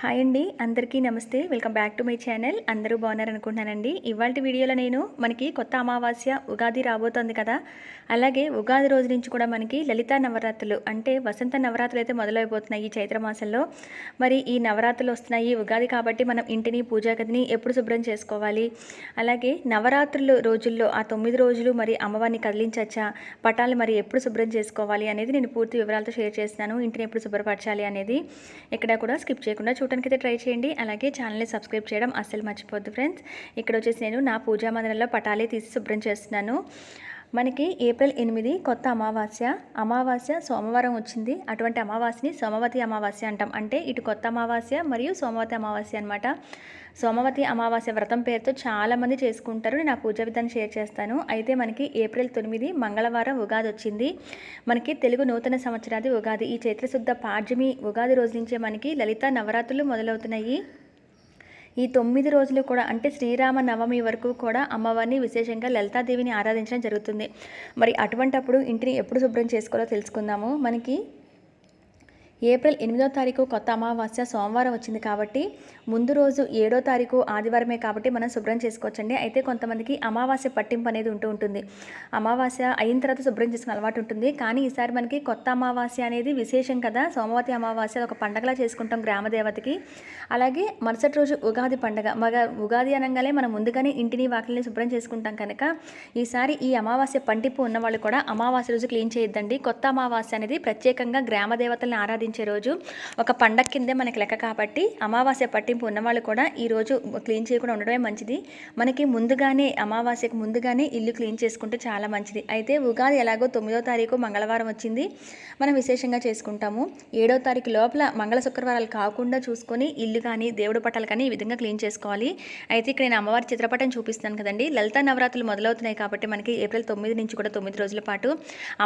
Hi అండి అందరికీ నమస్తే. Welcome back to my channel. అందరూ బాగున్నారు అనుకుంటున్నానండి ఇవాళ వీడియోలో నేను మనకి కొత్త అమావాస్య ఉగాది రాబోతోంది కదా. అలాగే ఉగాది రోజు నుంచి కూడా మనకి లలిత నవరాత్రులు అంటే వసంత నవరాత్రులు అయితే మొదలైపోతున్నాయి ఈ చైత్ర మాసంలో. మరి ఈ నవరాత్రులు వస్తున్నాయి ఉగాది కాబట్టి మనం ఇంటిని పూజాగదిని ఎప్పుడు శుభ్రం చేసుకోవాలి? అలాగే నవరాత్రులు రోజుల్లో ఆ తొమ్మిది రోజులు మరి అమ్మవారిని కదిలించచ్చా? పటాలు మరి ఎప్పుడు శుభ్రం చేసుకోవాలి అనేది నేను పూర్తి వివరాలతో షేర్ చేస్తున్నాను. ఇంటిని ఎప్పుడు శుభ్రపరచాలి అనేది ఎక్కడ కూడా స్కిప్ చేయకుండా చూడడానికి అయితే ట్రై చేయండి. అలాగే ఛానల్ని సబ్స్క్రైబ్ చేయడం అస్సలు మర్చిపోద్దు ఫ్రెండ్స్. ఇక్కడ వచ్చేసి నేను నా పూజా మందిరంలో పటాలే తీసి శుభ్రం చేస్తున్నాను. మనకి ఏప్రిల్ ఎనిమిది కొత్త అమావాస్య. అమావాస్య సోమవారం వచ్చింది. అటువంటి అమావాస్యని సోమవతి అమావాస్య అంటాం. అంటే ఇటు కొత్త అమావాస్య మరియు సోమవతి అమావాస్య అనమాట సోమవతి అమావాస్య వ్రతం పేరుతో చాలామంది చేసుకుంటారు. నేను ఆ పూజా విధానం షేర్ చేస్తాను. అయితే మనకి ఏప్రిల్ తొమ్మిది మంగళవారం ఉగాది వచ్చింది. మనకి తెలుగు నూతన సంవత్సరాది ఉగాది. ఈ చైత్రశుద్ధ పాడ్యమి ఉగాది రోజు నుంచే మనకి లలిత నవరాత్రులు మొదలవుతున్నాయి. ఈ తొమ్మిది రోజులు కూడా అంటే శ్రీరామ నవమి వరకు కూడా అమ్మవారిని విశేషంగా లలితాదేవిని ఆరాధించడం జరుగుతుంది. మరి అటువంటప్పుడు ఇంటిని ఎప్పుడు శుభ్రం చేసుకోవాలో తెలుసుకుందాము. మనకి ఏప్రిల్ ఎనిమిదో తారీఖు కొత్త అమావాస్య సోమవారం వచ్చింది కాబట్టి ముందు రోజు ఏడో తారీఖు ఆదివారమే కాబట్టి మనం శుభ్రం చేసుకోవచ్చండి. అయితే కొంతమందికి అమావాస్య పట్టింపు అనేది ఉంటూ ఉంటుంది. అమావాస్య అయిన తర్వాత శుభ్రం చేసుకునే అలవాటు ఉంటుంది. కానీ ఈసారి మనకి కొత్త అమావాస్య అనేది విశేషం కదా. సోమవతి అమావాస్య ఒక పండగలా చేసుకుంటాం గ్రామదేవతకి అలాగే మరుసటి రోజు ఉగాది పండగ. మగ ఉగాది అనగానే మనం ముందుగానే ఇంటిని వాకిల్ని శుభ్రం చేసుకుంటాం కనుక ఈసారి ఈ అమావాస్య పంటింపు ఉన్న వాళ్ళు కూడా అమావాస్య రోజు క్లీన్ చేయొద్దండి. కొత్త అమావాస్య అనేది ప్రత్యేకంగా గ్రామదేవతల్ని ఆరాధించే రోజు. ఒక పండగ కిందే మనకి లెక్క కాబట్టి అమావాస్య పట్టింపు ఉన్నవాళ్ళు కూడా ఈ రోజు క్లీన్ చేయకుండా ఉండడమే మంచిది. మనకి ముందుగానే అమావాస్యకు ముందుగానే ఇల్లు క్లీన్ చేసుకుంటే చాలా మంచిది. అయితే ఉగాది ఎలాగో తొమ్మిదో తారీఖు మంగళవారం వచ్చింది. మనం విశేషంగా చేసుకుంటాము. ఏడో తారీఖు లోపల మంగళ శుక్రవారాలు కాకుండా చూసుకొని ఇల్లు కానీ దేవుడు పట్టాలు కానీ ఈ విధంగా క్లీన్ చేసుకోవాలి. అయితే ఇక్కడ నేను అమ్మవారి చిత్రపటం చూపిస్తాను కదండి. లలిత నవరాత్రులు మొదలవుతున్నాయి కాబట్టి మనకి ఏప్రిల్ తొమ్మిది నుంచి కూడా తొమ్మిది రోజుల పాటు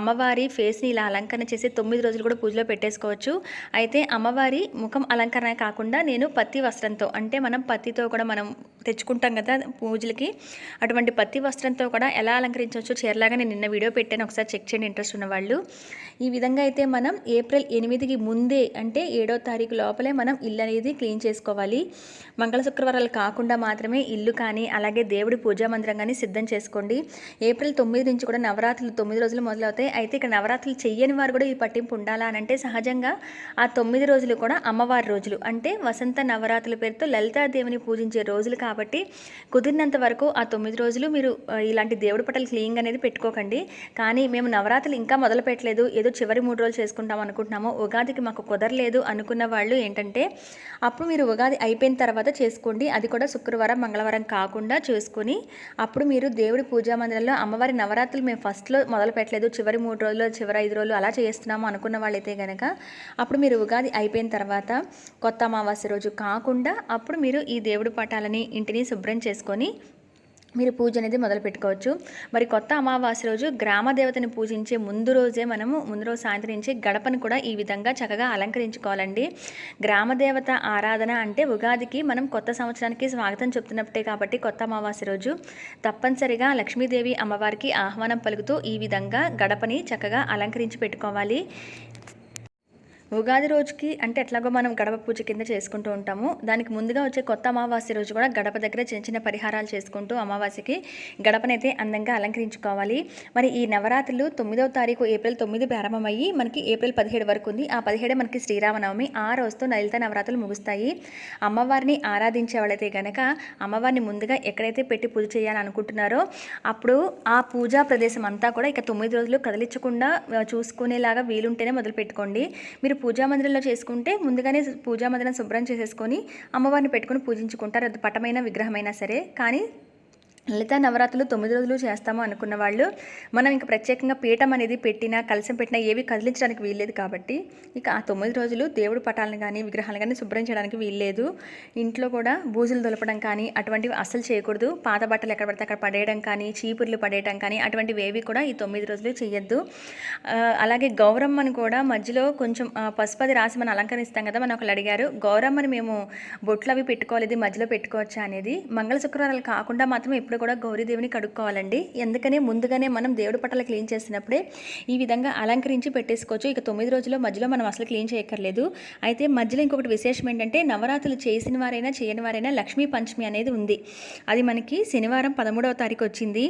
అమ్మవారి ఫేస్ని ఇలా అలంకరణ చేసి తొమ్మిది రోజులు కూడా పూజలో పెట్టేసుకోవచ్చు. అయితే అమ్మవారి ముఖం అలంకరణ కాకుండా నేను పత్తి వస్త్రంతో అంటే మనం పత్తితో కూడా మనం తెచ్చుకుంటాం కదా పూజలకి. అటువంటి పత్తి వస్త్రంతో కూడా ఎలా అలంకరించవచ్చు చీరలాగా నేను నిన్న వీడియో పెట్టాను. ఒకసారి చెక్ చేయండి ఇంట్రెస్ట్ ఉన్న వాళ్ళు ఈ విధంగా అయితే మనం ఏప్రిల్ ఎనిమిదికి ముందే అంటే ఏడో తారీఖు లోపలే మనం ఇల్లు అనేది క్లీన్ చేసుకోవాలి. మంగళ శుక్రవారాలు కాకుండా మాత్రమే ఇల్లు కానీ అలాగే దేవుడి పూజా మందిరం కానీ సిద్ధం చేసుకోండి. ఏప్రిల్ తొమ్మిది నుంచి కూడా నవరాత్రులు తొమ్మిది రోజులు మొదలవుతాయి. అయితే ఇక్కడ నవరాత్రులు చెయ్యని వారు కూడా ఈ పట్టింపు ఉండాలా అని అంటే సహజంగా ఆ తొమ్మిది రోజులు కూడా అమ్మవారి రోజులు. అంటే వసంత నవరాత్రుల పేరుతో లలితాదేవిని పూజించే రోజులు కాబట్టి కుదిరినంత వరకు ఆ తొమ్మిది రోజులు మీరు ఇలాంటి దేవుడి పటలు క్లీన్ అనేది పెట్టుకోకండి. కానీ మేము నవరాత్రులు ఇంకా మొదలు పెట్టలేదు ఏదో చివరి మూడు రోజులు చేసుకుంటాం అనుకుంటున్నాము. ఉగాదికి మాకు కుదరలేదు అనుకున్న వాళ్ళు ఏంటంటే అప్పుడు మీరు ఉగాది అయిపోయిన తర్వాత చేసుకోండి. అది కూడా శుక్రవారం మంగళవారం కాకుండా చేసుకొని అప్పుడు మీరు దేవుడి పూజా మందిరంలో అమ్మవారి నవరాత్రులు మేము ఫస్ట్లో మొదలు పెట్టలేదు చివరి మూడు రోజులు చివరి ఐదు రోజులు అలా చేస్తున్నాము అనుకున్న వాళ్ళైతే కనుక అప్పుడు మీరు ఉగాది అయిపోయిన తర్వాత కొత్త అమావాస్య రోజు కాకుండా అప్పుడు మీరు ఈ దేవుడి పటాలని ఇంటిని శుభ్రం చేసుకొని మీరు పూజ అనేది మొదలు పెట్టుకోవచ్చు. మరి కొత్త అమావాస్య రోజు గ్రామ దేవతని పూజించే ముందు రోజే మనము ముందు రోజు సాయంత్రం నుంచి గడపను కూడా ఈ విధంగా చక్కగా అలంకరించుకోవాలండి. గ్రామ దేవత ఆరాధన అంటే ఉగాదికి మనం కొత్త సంవత్సరానికి స్వాగతం చెప్తున్నట్టే కాబట్టి కొత్త అమావాస్య రోజు తప్పనిసరిగా లక్ష్మీదేవి అమ్మవారికి ఆహ్వానం పలుకుతూ ఈ విధంగా గడపని చక్కగా అలంకరించి పెట్టుకోవాలి. ఉగాది రోజుకి అంటే ఎట్లాగో మనం గడప పూజ కింద చేసుకుంటూ ఉంటాము. దానికి ముందుగా వచ్చే కొత్త అమావాస్య రోజు కూడా గడప దగ్గర చిన్న చిన్న పరిహారాలు చేసుకుంటూ అమావాస్యకి గడపనైతే అందంగా అలంకరించుకోవాలి. మరి ఈ నవరాత్రులు తొమ్మిదవ తారీఖు ఏప్రిల్ తొమ్మిది ప్రారంభమయ్యి మనకి ఏప్రిల్ పదిహేడు వరకు ఉంది. ఆ పదిహేడే మనకి శ్రీరామనవమి. ఆ రోజుతో లలిత నవరాత్రులు ముగుస్తాయి. అమ్మవారిని ఆరాధించే వాళ్ళైతే గనక అమ్మవారిని ముందుగా ఎక్కడైతే పెట్టి పూజ చేయాలనుకుంటున్నారో అప్పుడు ఆ పూజా ప్రదేశం అంతా కూడా ఇక తొమ్మిది రోజులు కదిలించకుండా చూసుకునేలాగా వీలుంటేనే మొదలు పెట్టుకోండి మీరు పూజా మందిరంలో చేసుకుంటే ముందుగానే పూజా మందిరం శుభ్రం చేసేసుకొని అమ్మవారిని పెట్టుకొని పూజించుకుంటారు. అది పటమైన విగ్రహమైనా సరే. కానీ లలిత నవరాత్రులు తొమ్మిది రోజులు చేస్తాము అనుకున్న వాళ్ళు మనం ఇంకా ప్రత్యేకంగా పీఠం అనేది పెట్టినా కలసం పెట్టినా ఏవి కదిలించడానికి వీల్లేదు కాబట్టి ఇక ఆ తొమ్మిది రోజులు దేవుడు పటాలను కానీ విగ్రహాలను కానీ శుభ్రం చేయడానికి వీల్లేదు. ఇంట్లో కూడా బూజులు దులపడం కానీ అటువంటివి అస్సలు చేయకూడదు. పాత బట్టలు ఎక్కడ పడితే అక్కడ పడేయడం కానీ చీపుర్లు పడేయడం కానీ అటువంటివి ఏవి కూడా ఈ తొమ్మిది రోజులు చేయొద్దు. అలాగే గౌరమ్మను కూడా మధ్యలో కొంచెం పసుపది రాసి మనం అలంకరిస్తాం కదా మనం ఒకళ్ళు అడిగారు గౌరమ్మని మేము బొట్లు అవి పెట్టుకోవాలి ఇది మధ్యలో పెట్టుకోవచ్చా? అనేది మంగళ శుక్రవారాలు కాకుండా మాత్రం ఎప్పుడు కూడా గౌరీదేవిని కడుక్కోవాలండి. ఎందుకనే ముందుగానే మనం దేవుడి పట్టాలు క్లీన్ చేసినప్పుడే ఈ విధంగా అలంకరించి పెట్టేసుకోవచ్చు. ఇక తొమ్మిది రోజుల్లో మధ్యలో మనం అసలు క్లీన్ చేయక్కర్లేదు. అయితే మధ్యలో ఇంకొకటి విశేషం ఏంటంటే నవరాత్రులు చేసిన వారైనా చేయని వారైనా లక్ష్మీ పంచమి అనేది ఉంది. అది మనకి శనివారం పదమూడవ తారీఖు వచ్చింది.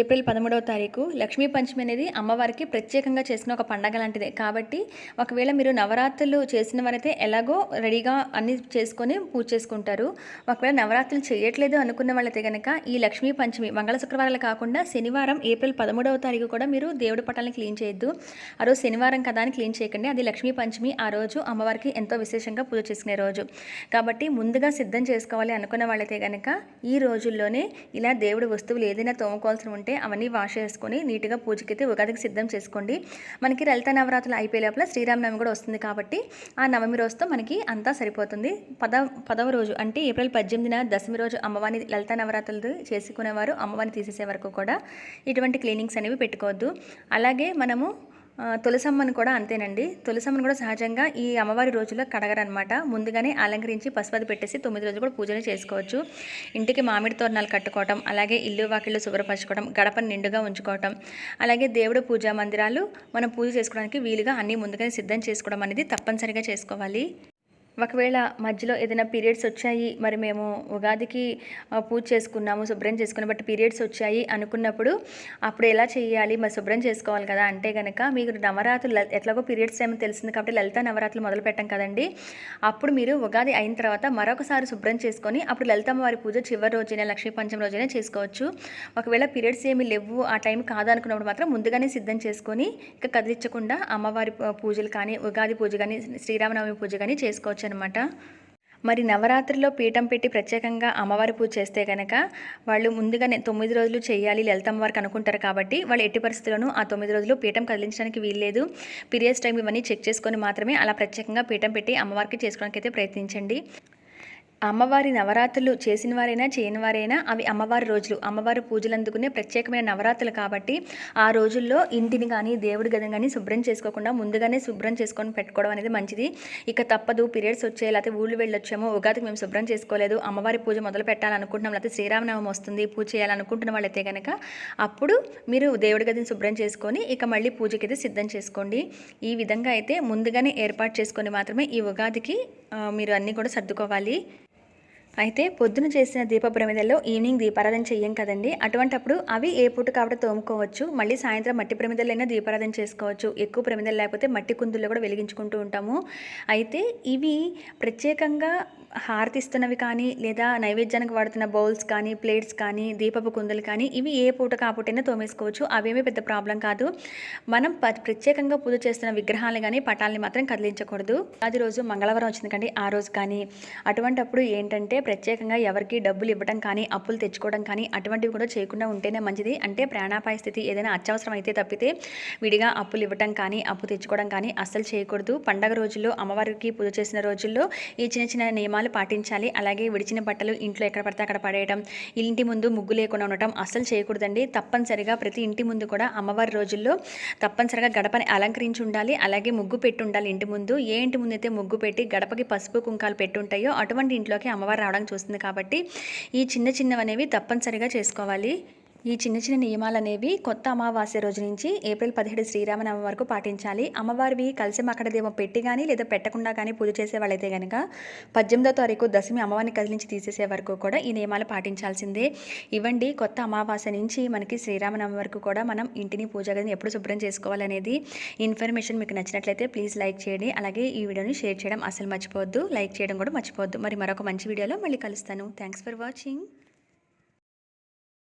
ఏప్రిల్ పదమూడవ తారీఖు లక్ష్మీ పంచమి అనేది అమ్మవారికి ప్రత్యేకంగా చేసిన ఒక పండగ లాంటిదే. కాబట్టి ఒకవేళ మీరు నవరాత్రులు చేసిన వారైతే ఎలాగో రెడీగా అన్ని చేసుకొని పూజ చేసుకుంటారు. ఒకవేళ నవరాత్రులు చేయట్లేదు అనుకున్న వాళ్ళైతే కనుక ఈ లక్ష్మీ పంచమి మంగళ శుక్రవారాలు కాకుండా శనివారం ఏప్రిల్ పదమూడవ తారీఖు కూడా మీరు దేవుడి పటాలను క్లీన్ చేయొద్దు. ఆ రోజు శనివారం కదా అని క్లీన్ చేయకండి. అది లక్ష్మీ పంచమి ఆ రోజు అమ్మవారికి ఎంతో విశేషంగా పూజ చేసుకునే రోజు. కాబట్టి ముందుగా సిద్ధం చేసుకోవాలి అనుకున్న వాళ్ళైతే కనుక ఈ రోజుల్లోనే ఇలా దేవుడి వస్తువులు ఏదైనా తోముకోవాల్సిన ఉంటే అవన్నీ వాష్ చేసుకొని నీట్గా పూజకైతే ఉగాదికి సిద్ధం చేసుకోండి. మనకి లలిత నవరాత్రులు అయిపోయే లోపల శ్రీరామనవమి కూడా వస్తుంది కాబట్టి ఆ నవమి రోజుతో మనకి అంతా సరిపోతుంది. పద పదవ రోజు అంటే ఏప్రిల్ పద్దెనిమిదిన దశమి రోజు అమ్మవారిని లలిత నవరాత్రులు చేసుకునేవారు అమ్మవారిని తీసేసే వరకు కూడా ఇటువంటి క్లీనింగ్స్ అనేవి పెట్టుకోవద్దు. అలాగే మనము తులసమ్మను కూడా అంతేనండి. తులసమ్మను కూడా సహజంగా ఈ అమ్మవారి రోజుల్లో కడగరనమాట. ముందుగానే అలంకరించి పసుపది పెట్టేసి తొమ్మిది రోజులు కూడా పూజలు చేసుకోవచ్చు. ఇంటికి మామిడి తోరణాలు కట్టుకోవటం అలాగే ఇల్లు వాకిళ్ళు శుభ్రపరచుకోవడం గడపను నిండుగా ఉంచుకోవటం అలాగే దేవుడు పూజా మందిరాలు మనం పూజ చేసుకోవడానికి వీలుగా అన్నీ ముందుగానే సిద్ధం చేసుకోవడం అనేది తప్పనిసరిగా చేసుకోవాలి. ఒకవేళ మధ్యలో ఏదైనా పీరియడ్స్ వచ్చాయి మరి మేము ఉగాదికి పూజ చేసుకున్నాము శుభ్రం చేసుకున్న బట్ పీరియడ్స్ వచ్చాయి అనుకున్నప్పుడు అప్పుడు ఎలా చేయాలి మరి శుభ్రం చేసుకోవాలి కదా అంటే కనుక మీకు నవరాత్రులు ఎట్లాగో పీరియడ్స్ టైం తెలిసింది కాబట్టి లలిత నవరాత్రులు మొదలు పెట్టాం కదండి. అప్పుడు మీరు ఉగాది అయిన తర్వాత మరొకసారి శుభ్రం చేసుకొని అప్పుడు లలితమ్మవారి పూజ చివరి రోజైనా లక్ష్మీ పంచం రోజైనా చేసుకోవచ్చు. ఒకవేళ పీరియడ్స్ ఏమి లేవు ఆ టైం కాదు అనుకున్నప్పుడు మాత్రం ముందుగానే సిద్ధం చేసుకొని ఇక కదిలించకుండా అమ్మవారి పూజలు కానీ ఉగాది పూజ కానీ శ్రీరామనవమి పూజ కానీ చేసుకోవచ్చు. అనమాట. మరి నవరాత్రిలో పీఠం పెట్టి ప్రత్యేకంగా అమ్మవారి పూజ చేస్తే కనుక వాళ్ళు ముందుగానే తొమ్మిది రోజులు చేయాలి లలితమ్మ వారికి అనుకుంటారు కాబట్టి వాళ్ళు ఎట్టి పరిస్థితుల్లోనూ ఆ తొమ్మిది రోజులు పీఠం కదిలించడానికి వీల్లేదు. పీరియడ్స్ టైం ఇవన్నీ చెక్ చేసుకొని మాత్రమే అలా ప్రత్యేకంగా పీఠం పెట్టి అమ్మవారికి చేసుకోవడానికి అయితే ప్రయత్నించండి. అమ్మవారి నవరాత్రులు చేసిన వారైనా చేయని వారైనా అవి అమ్మవారి రోజులు. అమ్మవారి పూజలు అందుకునే ప్రత్యేకమైన నవరాత్రులు కాబట్టి ఆ రోజుల్లో ఇంటిని కానీ దేవుడి గదిని కానీ శుభ్రం చేసుకోకుండా ముందుగానే శుభ్రం చేసుకొని పెట్టుకోవడం అనేది మంచిది. ఇక తప్పదు. పీరియడ్స్ వచ్చే లేకపోతే ఊళ్ళు వెళ్ళొచ్చేమో ఉగాదికి మేము శుభ్రం చేసుకోలేదు. అమ్మవారి పూజ మొదలు పెట్టాలనుకుంటున్నాం లేకపోతే శ్రీరామనవమి వస్తుంది పూజ చేయాలనుకుంటున్న వాళ్ళైతే కనుక అప్పుడు మీరు దేవుడి గదిని శుభ్రం చేసుకొని ఇక మళ్ళీ పూజకి అయితే సిద్ధం చేసుకోండి. ఈ విధంగా అయితే ముందుగానే ఏర్పాటు చేసుకొని మాత్రమే ఈ ఉగాదికి మీరు అన్నీ కూడా సర్దుకోవాలి. అయితే పొద్దున చేసిన దీప ప్రమిదల్లో ఈవినింగ్ దీపారాధన చెయ్యం కదండి. అటువంటప్పుడు అవి ఏ పూట కాబట్టి తోముకోవచ్చు మళ్ళీ సాయంత్రం మట్టి ప్రమిదలైనా దీపారాధన చేసుకోవచ్చు. ఎక్కువ ప్రమిదలు లేకపోతే మట్టి కుందుల్లో కూడా వెలిగించుకుంటూ ఉంటాము. అయితే ఇవి ప్రత్యేకంగా హారతిస్తున్నవి కానీ లేదా నైవేద్యానికి వాడుతున్న బౌల్స్ కానీ ప్లేట్స్ కానీ దీపపు కుందులు కానీ ఇవి ఏ పూట కాపుటైనా తోమేసుకోవచ్చు. అవేమీ పెద్ద ప్రాబ్లం కాదు. మనం ప- ప్రత్యేకంగా పూజ చేస్తున్న విగ్రహాలు కానీ పటాలని మాత్రం కదిలించకూడదు. అది రోజు మంగళవారం వచ్చింది కండి ఆ రోజు కానీ. అటువంటప్పుడు ఏంటంటే ప్రత్యేకంగా ఎవరికి డబ్బులు ఇవ్వడం కానీ అప్పులు తెచ్చుకోవడం కానీ అటువంటివి కూడా చేయకుండా ఉంటేనే మంచిది. అంటే ప్రాణాపాయ స్థితి ఏదైనా అత్యవసరం అయితే తప్పితే విడిగా అప్పులు ఇవ్వటం కానీ అప్పు తెచ్చుకోవడం కానీ అస్సలు చేయకూడదు. పండగ రోజుల్లో అమ్మవారికి పూజ చేసిన రోజుల్లో ఈ చిన్న చిన్న నియమాలు పాటించాలి. అలాగే విడిచిన బట్టలు ఇంట్లో ఎక్కడ పడితే అక్కడ పడేయడం ఇంటి ముందు ముగ్గు లేకుండా ఉండటం అస్సలు చేయకూడదండి. తప్పనిసరిగా ప్రతి ఇంటి ముందు కూడా అమ్మవారి రోజుల్లో తప్పనిసరిగా గడపని అలంకరించి ఉండాలి. అలాగే ముగ్గు పెట్టి ఉండాలి ఇంటి ముందు. ఏ ఇంటి ముందు అయితే ముగ్గు పెట్టి గడపకి పసుపు కుంకాలు పెట్టుంటాయో అటువంటి ఇంట్లోకి అమ్మవారు రావడానికి చూస్తుంది కాబట్టి ఈ చిన్న చిన్నవి అనేవి తప్పనిసరిగా చేసుకోవాలి. ఈ చిన్న చిన్న నియమాలు అనేవి కొత్త అమావాస్య రోజు నుంచి ఏప్రిల్ పదిహేడు శ్రీరామనవమి వరకు పాటించాలి. అమ్మవారివి కలిసి అక్కడదేమో పెట్టి కానీ లేదా పెట్టకుండా కానీ పూజ చేసే వాళ్ళైతే కనుక పద్దెనిమిదో తారీఖు దశమి అమ్మవారిని కదిలించి తీసేసే వరకు కూడా ఈ నియమాలు పాటించాల్సిందే. ఇవ్వండి కొత్త అమావాస్య నుంచి మనకి శ్రీరామనవమి వరకు కూడా మనం ఇంటిని పూజ గదిని ఎప్పుడు శుభ్రం చేసుకోవాలనేది ఇన్ఫర్మేషన్ మీకు నచ్చినట్లయితే ప్లీజ్ లైక్ చేయండి. అలాగే ఈ వీడియోని షేర్ చేయడం అసలు మర్చిపోవద్దు. లైక్ చేయడం కూడా మర్చిపోవద్దు. మరి మరొక మంచి వీడియోలో మళ్ళీ కలుస్తాను. Thanks for watching.